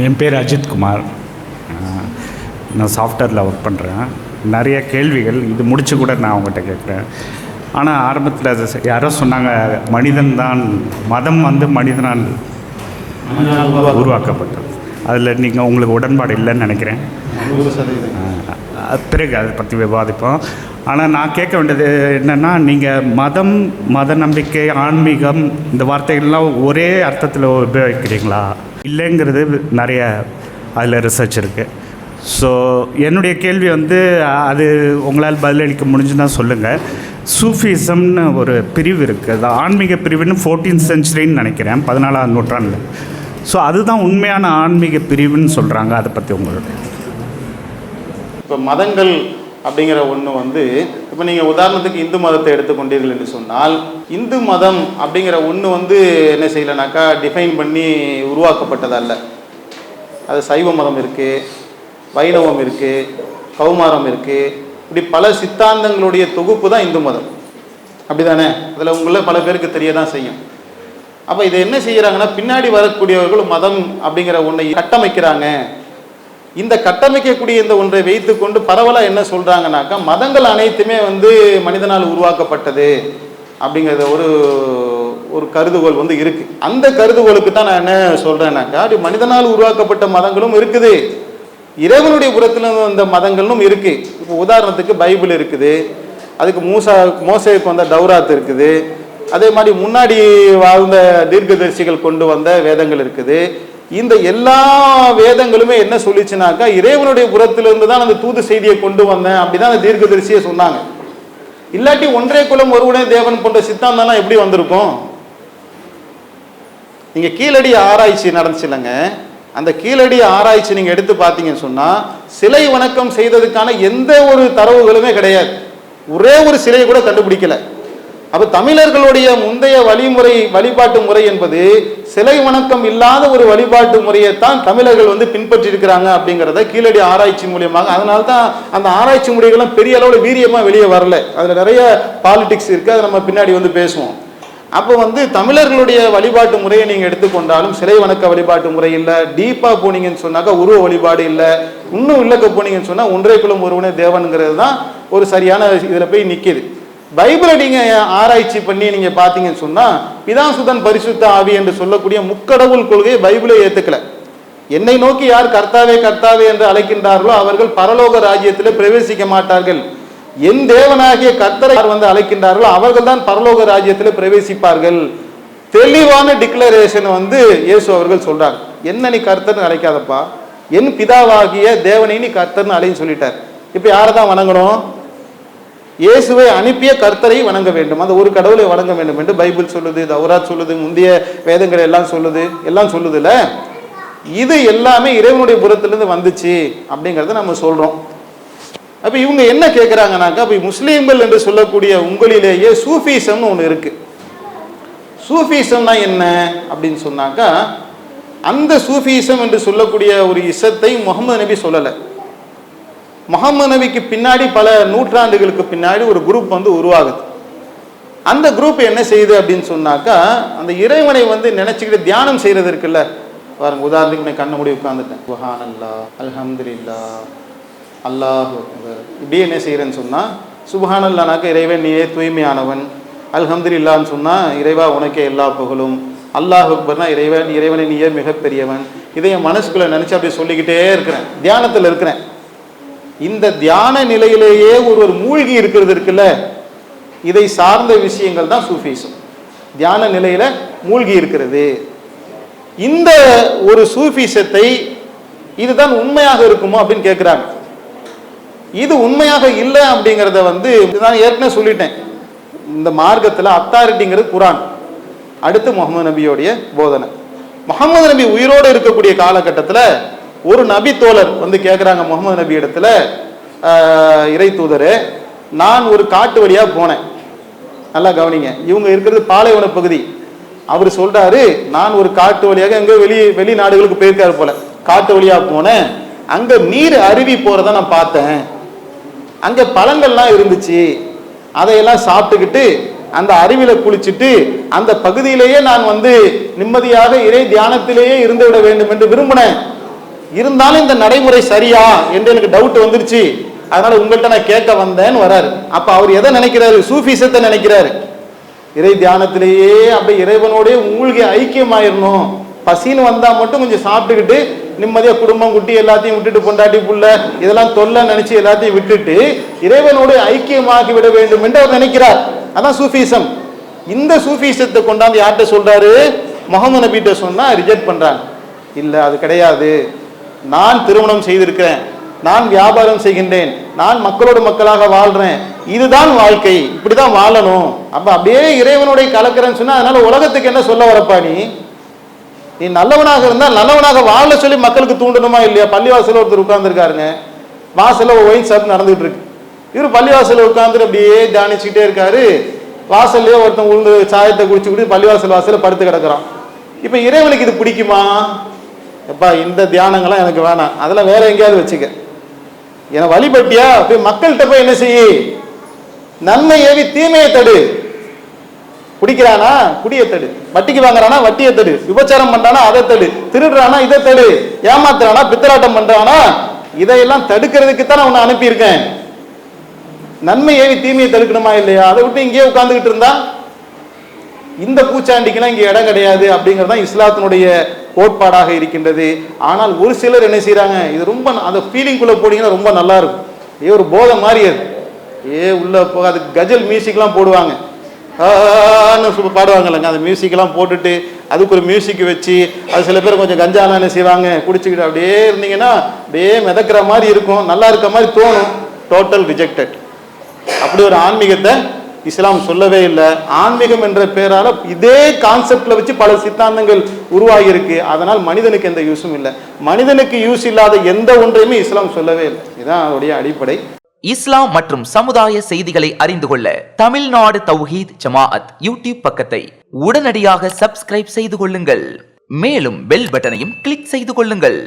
என் பேர் அஜித்குமார் அஹ், நான் சாஃப்ட்வேரில் ஒர்க் பண்ணுறேன் நிறைய கேள்விகள் இது முடிச்சு கூட நான் அவங்ககிட்ட கேட்குறேன். ஆனால் ஆரம்பத்தில் அது யாரோ சொன்னாங்க மனிதன் தான் மதம் வந்து மனிதனால் உருவாக்கப்பட்டது. அதில் நீங்கள் உங்களுக்கு உடன்பாடு இல்லைன்னு நினைக்கிறேன். பிறகு அதை பற்றி விவாதிப்போம். ஆனால் நான் கேட்க வேண்டியது என்னென்னா நீங்கள் மதம் மத நம்பிக்கை ஆன்மீகம் இந்த வார்த்தைகள்லாம் ஒரே அர்த்தத்தில் உபயோகிக்கிறீங்களா? இல்லைங்கிறது நிறைய அதில் ரிசர்ச் இருக்குது ஸோ என்னுடைய கேள்வி வந்து அது உங்களால் பதிலளிக்க முடிஞ்சுன்னா சொல்லுங்கள் சூஃபிசம்னு ஒரு பிரிவு இருக்குது அது ஆன்மீக பிரிவுன்னு ஃபோர்டீன் செஞ்சுரின்னு நினைக்கிறேன் பதினாலாம் நூற்றாண்டில். ஸோ அதுதான் உண்மையான ஆன்மீக பிரிவுன்னு சொல்கிறாங்க அதை பற்றி உங்களுடைய இப்போ மதங்கள் அப்படிங்கிற ஒன்று வந்து இப்போ நீங்கள் உதாரணத்துக்கு இந்து மதத்தை எடுத்துக்கொண்டீர்கள் என்று சொன்னால் இந்து மதம் அப்படிங்கிற ஒன்று வந்து என்ன செய்யலைனாக்கா டிஃபைன் பண்ணி உருவாக்கப்பட்டதல்ல. அது சைவ மதம் இருக்குது வைணவம் இருக்குது கௌமாரம் இருக்குது இப்படி பல சித்தாந்தங்களுடைய தொகுப்பு தான் இந்து மதம். அப்படிதானே? அதில் உங்களில் பல பேருக்கு தெரிய தான் செய்யும். அப்போ இதை என்ன செய்கிறாங்கன்னா பின்னாடி வரக்கூடியவர்கள் மதம் அப்படிங்கிற ஒன்றை கட்டமைக்கிறாங்க. இந்த கட்டமைக்கக்கூடிய இந்த ஒன்றை வைத்துக்கொண்டு பரவலாக என்ன சொல்கிறாங்கனாக்கா மதங்கள் அனைத்துமே வந்து மனிதனால் உருவாக்கப்பட்டது அப்படிங்கிறத ஒரு ஒரு கருதுகோள் வந்து இருக்குது அந்த கருதுகோளுக்கு தான் நான் என்ன சொல்கிறேன்னாக்கா அப்படி மனிதனால் உருவாக்கப்பட்ட மதங்களும் இருக்குது. இறைவனுடைய புறத்தில் வந்த மதங்களும் இருக்குது இப்போ உதாரணத்துக்கு பைபிள் இருக்குது. அதுக்கு மூசா மோசேக்கு வந்த தௌராத் இருக்குது. அதே மாதிரி முன்னாடி வாழ்ந்த தீர்க்கதரிசிகள் கொண்டு வந்த வேதங்கள் இருக்குது. இந்த எல்லா வேதங்களுமே என்ன சொல்லிச்சுனாக்கா இறைவனுடைய புறத்திலிருந்து தான் அந்த தூது செய்தியை கொண்டு வந்தேன் அப்படிதான் அந்த தீர்க்கதரிசியை சொன்னாங்க. இல்லாட்டி ஒன்றே குலம் ஒருவனே தேவன் போன்ற சித்தாந்தம்லாம் எப்படி வந்திருக்கும்? நீங்க கீழடி ஆராய்ச்சி நடந்துச்சு இல்லைங்க அந்த கீழடி ஆராய்ச்சி நீங்க எடுத்து பார்த்தீங்கன்னு சொன்னா சிலை வணக்கம் செய்ததுக்கான எந்த ஒரு தரவுகளுமே கிடையாது. ஒரே ஒரு சிலையை கூட கண்டுபிடிக்கல. அப்போ தமிழர்களுடைய முந்தைய வழிமுறை வழிபாட்டு முறை என்பது சிலை வணக்கம் இல்லாத ஒரு வழிபாட்டு முறையைத்தான் தமிழர்கள் வந்து பின்பற்றி இருக்கிறாங்க அப்படிங்கிறத கீழடி ஆராய்ச்சி மூலியமாக அதனால தான் அந்த ஆராய்ச்சி முறைகள்லாம் பெரிய அளவில் வீரியமாக வெளியே வரல. அதில் நிறைய பாலிடிக்ஸ் இருக்குது அதை நம்ம பின்னாடி வந்து பேசுவோம். அப்போ வந்து தமிழர்களுடைய வழிபாட்டு முறையை நீங்கள் எடுத்துக்கொண்டாலும் சிலை வணக்க வழிபாட்டு முறை இல்லை டீப்பாக போனீங்கன்னு சொன்னாக்கா உருவ வழிபாடு இல்லை இன்னும் இல்லக்க போனீங்கன்னு சொன்னால் ஒன்றே குலம் ஒருவனே தேவனுங்கிறது தான் ஒரு சரியான இதில் போய் நிற்கிது பைபிளை நீங்க ஆராய்ச்சி பண்ணி நீங்க பாத்தீங்கன்னு சொன்னா பிதாசுதன் பரிசுத்த ஆவி என்று சொல்லக்கூடிய முக்கடவுள் கொள்கையை பைபிளை ஏத்துக்கல. என்னை நோக்கி யார் கர்த்தாவே கர்த்தாவே என்று அழைக்கின்றார்களோ அவர்கள் பரலோக ராஜ்யத்திலே பிரவேசிக்க மாட்டார்கள். என் தேவனாகிய கர்த்தரை யார் வந்து அழைக்கின்றார்களோ அவர்கள் தான் பரலோக ராஜ்யத்திலே பிரவேசிப்பார்கள். தெளிவான டிக்ளரேஷன் வந்து இயேசு அவர்கள் சொல்றாங்க என்ன நீ கர்த்தர்னு அழைக்காதப்பா. என் பிதாவாகிய தேவனை நீ கர்த்தர்னு அழைன்னு சொல்லிட்டார். இப்போ யாரை தான் வணங்கணும்? இயேசுவை அனுப்பிய கர்த்தரை வணங்க வேண்டும். அந்த ஒரு கடவுளை வணங்க வேண்டும் என்று பைபிள் சொல்லுது தௌராத் சொல்லுது முந்தைய வேதங்கள் எல்லாம் சொல்லுது எல்லாம் சொல்லுதுல இது எல்லாமே இறைவனுடைய புறத்திலிருந்து வந்துச்சு அப்படிங்கிறத நம்ம சொல்றோம். அப்ப இவங்க என்ன கேட்குறாங்கனாக்கா அப்ப முஸ்லீம்கள் என்று சொல்லக்கூடிய உங்களிலேயே சூஃபிசம்னு ஒன்று இருக்கு. சூஃபிசம்னா என்ன அப்படின்னு சொன்னாக்கா அந்த சூஃபிசம் என்று சொல்லக்கூடிய ஒரு இசத்தை முகமது நபி சொல்லலை. முகமது பின்னாடி பல நூற்றாண்டுகளுக்கு பின்னாடி ஒரு குரூப் வந்து உருவாகுது. அந்த குரூப் என்ன செய்யுது அப்படின்னு சொன்னாக்கா அந்த இறைவனை வந்து நினைச்சுக்கிட்டு தியானம் செய்யறது இருக்குல்ல. பாருங்க உதாரணத்துக்கு நான் கண்ண முடி உட்காந்துட்டேன் குஹான் அல்லா அல்ஹம்துலில்லா அல்லாஹ் இப்படியே என்ன செய்யறேன்னு சொன்னா சுபஹான் அல்லானாக்க இறைவன் நீயே தூய்மையானவன். அல்ஹம்துலில்லான்னு சொன்னா இறைவா உனக்கே எல்லா புகழும். அல்லாஹ் அக்பர்னா இறைவன் இறைவனை நீயே மிகப்பெரியவன். இதை என் மனசுக்குள்ள நினைச்சு அப்படி சொல்லிக்கிட்டே இருக்கிறேன். தியானத்தில் இருக்கிறேன். இந்த தியான நிலையிலேயே ஒருவர் மூழ்கி இருக்கிறது இருக்குல்ல? இதை சார்ந்த விஷயங்கள் தான் சூஃபிசம் தியான நிலையில மூழ்கி இருக்கிறது. இந்த ஒரு சூஃபிசத்தை இதுதான் உண்மையாக இருக்குமோ அப்படின்னு கேட்குறாங்க இது உண்மையாக இல்லை அப்படிங்கிறத வந்து நான் ஏற்கனவே சொல்லிட்டேன். இந்த மார்க்கத்தில் அத்தாரிட்டிங்கிறது குரான். அடுத்து முகமது நபியோடைய போதனை. முகமது நபி உயிரோடு இருக்கக்கூடிய காலகட்டத்தில் ஒரு நபி தோழர் வந்து கேட்குறாங்க முகமது நபி இடத்துல இறை தூதரே நான் ஒரு காட்டு வழியாக போனேன். நல்லா கவனிங்க. இவங்க இருக்கிறது பாலைவன பகுதி. அவர் சொல்கிறாரு நான் ஒரு காட்டு வழியாக எங்கே வெளி வெளிநாடுகளுக்கு போயிருக்காரு போல. காட்டு வழியாக போனேன். அங்கே நீர் அருவி போகிறத நான் பார்த்தேன். அங்கே பழங்கள்லாம் இருந்துச்சு. அதையெல்லாம் சாப்பிட்டுக்கிட்டு அந்த அருவியில் குளிச்சுட்டு அந்த பகுதியிலேயே நான் வந்து நிம்மதியாக இறை தியானத்திலேயே இருந்து விட வேண்டும் என்று விரும்பினேன். இருந்தாலும் இந்த நடைமுறை சரியா என்று எனக்கு டவுட் வந்துருச்சு. அதனால உங்கள்கிட்ட நான் கேட்க வந்தேன்னு வராரு. அப்ப அவர் எதை நினைக்கிறாரு? சூஃபிசத்தை நினைக்கிறாரு. இறை தியானத்திலேயே அப்படியே இறைவனோடே மூழ்கி ஐக்கியமாயிரணும். பசின்னு வந்தா மட்டும் கொஞ்சம் சாப்பிட்டுக்கிட்டு நிம்மதியா குடும்பம் குட்டி எல்லாத்தையும் விட்டுட்டு பொண்டாட்டி புள்ள இதெல்லாம் தொல்லை நினைச்சு எல்லாத்தையும் விட்டுட்டு இறைவனோடு ஐக்கியமாக்கி விட வேண்டும் என்று அவர் நினைக்கிறார். அதான் சூஃபிசம். இந்த சூஃபிசத்தை கொண்டாந்து யார்கிட்ட சொல்றாரு? முகமது நபிட்ட சொன்னா ரிஜெக்ட் பண்றாங்க. இல்ல அது கிடையாது. நான் திருமணம் செய்திருக்கிறேன். நான் வியாபாரம் செய்கின்றேன். நான் மக்களோடு மக்களாக வாழ்றேன். இதுதான் வாழ்க்கை. இப்படிதான் வாழணும். அப்ப அப்படியே இறைவனுடைய கலக்கிறேன்னு சொன்னா அதனால உலகத்துக்கு என்ன சொல்ல வரப்பா நீ? நீ நல்லவனாக இருந்தால் நல்லவனாக வாழ சொல்லி மக்களுக்கு தூண்டணுமா இல்லையா? பள்ளிவாசல ஒருத்தர் உட்கார்ந்துருக்காருங்க. வாசல ஒயின் ஷாப் நடந்துகிட்டு இருக்கு. இவர் பள்ளிவாசல உட்கார்ந்துட்டு அப்படியே தியானிச்சுக்கிட்டே இருக்காரு. வாசல்லையே ஒருத்தன் உளுந்து சாயத்தை குடிச்சுக்கிட்டு பள்ளிவாசல் வாசல படுத்து கிடக்குறான். இப்ப இறைவனுக்கு இது பிடிக்குமா? எப்பா இந்த தியானங்கள்லாம் எனக்கு வேணாம். அதெல்லாம் வேற எங்கேயாவது வச்சுக்க. என்னை வழிபட்டியா? போய் மக்கள்கிட்ட போய் என்ன செய்ய நன்மை ஏவி தீமையை தடு. குடிக்கிறானா? குடியை தடு. வட்டிக்கு வாங்குறானா? வட்டியை தடு. விபச்சாரம் பண்றானா? அதை தடு. திருடுறானா? இதை தடு. ஏமாத்துறானா? பித்தராட்டம் பண்றானா? இதையெல்லாம் தடுக்கிறதுக்கு தான் நான் உன்னை அனுப்பியிருக்கேன். நன்மை ஏவி தீமையை தடுக்கணுமா இல்லையா? அதை விட்டு இங்கேயே உட்காந்துக்கிட்டு இருந்தா? இந்த பூச்சாண்டிக்கெல்லாம் இங்க இடம் கிடையாது அப்படிங்கிறது தான் இஸ்லாத்தினுடைய கோட்பாடாக இருக்கின்றது. ஆனால் ஒரு சிலர் என்ன செய்கிறாங்க இது ரொம்ப அந்த ஃபீலிங்குள்ளே போனீங்கன்னா ரொம்ப நல்லா இருக்கும். ஏ ஒரு போதை மாதிரி அது. ஏ உள்ள போக அதுக்கு கஜல் மியூசிக்லாம் போடுவாங்க. ஆன்னு சொல்லி பாடுவாங்கல்லங்க. அந்த மியூசிக்லாம் போட்டுட்டு அதுக்கு ஒரு மியூசிக் வச்சு அது சில பேர் கொஞ்சம் கஞ்சாலாம் என்ன செய்வாங்க குடிச்சுக்கிட்டு அப்படியே இருந்தீங்கன்னா அப்படியே மிதக்கிற மாதிரி இருக்கும். நல்லா இருக்க மாதிரி தோணும். டோட்டல் ரிஜெக்டட் அப்படி ஒரு ஆன்மீகத்தை இஸ்லாம் சொல்லவே இல்லை. ஆன்மீகம் என்ற பெயரால இதே கான்செப்ட்ல வச்சு பல சித்தாந்தங்கள் உருவாகி இருக்கு அதனால் மனிதனுக்கு எந்த யூஸும் இல்லை. மனிதனுக்கு யூஸ் இல்லாத எந்த ஒன்றையுமே இஸ்லாம் சொல்லவே இல்லை. இதுதான் அதோடைய அடிப்படை. இஸ்லாம் மற்றும் சமுதாய செய்திகளை அறிந்து கொள்ள தமிழ்நாடு தௌஹீத் ஜமாஅத் யூடியூப் பக்கத்தை உடனடியாக சப்ஸ்கிரைப் செய்து கொள்ளுங்கள். மேலும் பெல் பட்டனையும் கிளிக் செய்து கொள்ளுங்கள்.